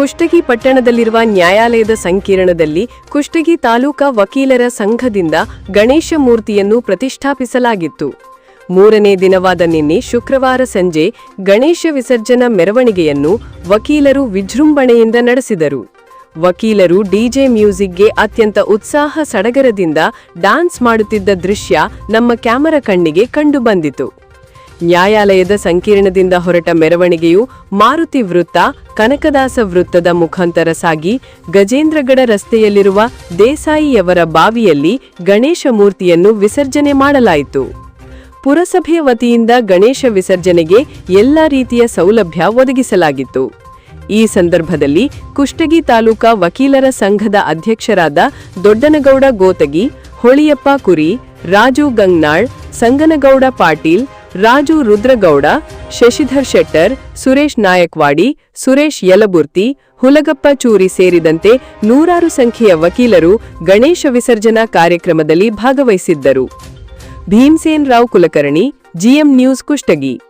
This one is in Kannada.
ಕುಷ್ಟಗಿ ಪಟ್ಟಣದಲ್ಲಿರುವ ನ್ಯಾಯಾಲಯದ ಸಂಕೀರ್ಣದಲ್ಲಿ ಕುಷ್ಟಗಿ ತಾಲೂಕಾ ವಕೀಲರ ಸಂಘದಿಂದ ಗಣೇಶ ಮೂರ್ತಿಯನ್ನು ಪ್ರತಿಷ್ಠಾಪಿಸಲಾಗಿತ್ತು. ಮೂರನೇ ದಿನವಾದ ನಿನ್ನೆ ಶುಕ್ರವಾರ ಸಂಜೆ ಗಣೇಶ ವಿಸರ್ಜನಾ ಮೆರವಣಿಗೆಯನ್ನು ವಕೀಲರು ವಿಜೃಂಭಣೆಯಿಂದ ನಡೆಸಿದರು. ವಕೀಲರು ಡಿಜೆ ಮ್ಯೂಸಿಕ್ಗೆ ಅತ್ಯಂತ ಉತ್ಸಾಹ ಸಡಗರದಿಂದ ಡ್ಯಾನ್ಸ್ ಮಾಡುತ್ತಿದ್ದ ದೃಶ್ಯ ನಮ್ಮ ಕ್ಯಾಮರಾ ಕಣ್ಣಿಗೆ ಕಂಡುಬಂದಿತು. ನ್ಯಾಯಾಲಯದ ಸಂಕೀರ್ಣದಿಂದ ಹೊರಟ ಮೆರವಣಿಗೆಯು ಮಾರುತಿ ವೃತ್ತ, ಕನಕದಾಸ ವೃತ್ತದ ಮುಖಾಂತರ ಸಾಗಿ ಗಜೇಂದ್ರಗಡ ರಸ್ತೆಯಲ್ಲಿರುವ ದೇಸಾಯಿಯವರ ಬಾವಿಯಲ್ಲಿ ಗಣೇಶ ಮೂರ್ತಿಯನ್ನು ವಿಸರ್ಜನೆ ಮಾಡಲಾಯಿತು. ಪುರಸಭೆಯ ವತಿಯಿಂದ ಗಣೇಶ ವಿಸರ್ಜನೆಗೆ ಎಲ್ಲ ರೀತಿಯ ಸೌಲಭ್ಯ ಒದಗಿಸಲಾಗಿತ್ತು. ಈ ಸಂದರ್ಭದಲ್ಲಿ ಕುಷ್ಟಗಿ ತಾಲೂಕಾ ವಕೀಲರ ಸಂಘದ ಅಧ್ಯಕ್ಷರಾದ ದೊಡ್ಡನಗೌಡ ಗೋತಗಿ, ಹೊಳಿಯಪ್ಪ ಕುರಿ, ರಾಜು ಗಂಗ್ನಾಳ್, ಸಂಗನಗೌಡ ಪಾಟೀಲ್ ರಾಜು ರುದ್ರಗೌಡ, ಶಶಿಧರ್ ಶೆಟ್ಟರ್, ಸುರೇಶ್ ನಾಯಕ್ವಾಡಿ, ಸುರೇಶ್ ಯಲಬುರ್ತಿ, ಹುಲಗಪ್ಪ ಚೂರಿ ಸೇರಿದಂತೆ ನೂರಾರು ಸಂಖ್ಯೆಯ ವಕೀಲರು ಗಣೇಶ ವಿಸರ್ಜನಾ ಕಾರ್ಯಕ್ರಮದಲ್ಲಿ ಭಾಗವಹಿಸಿದ್ದರು. Bhimsen Rao Kulkarni, GM news Kushtagi.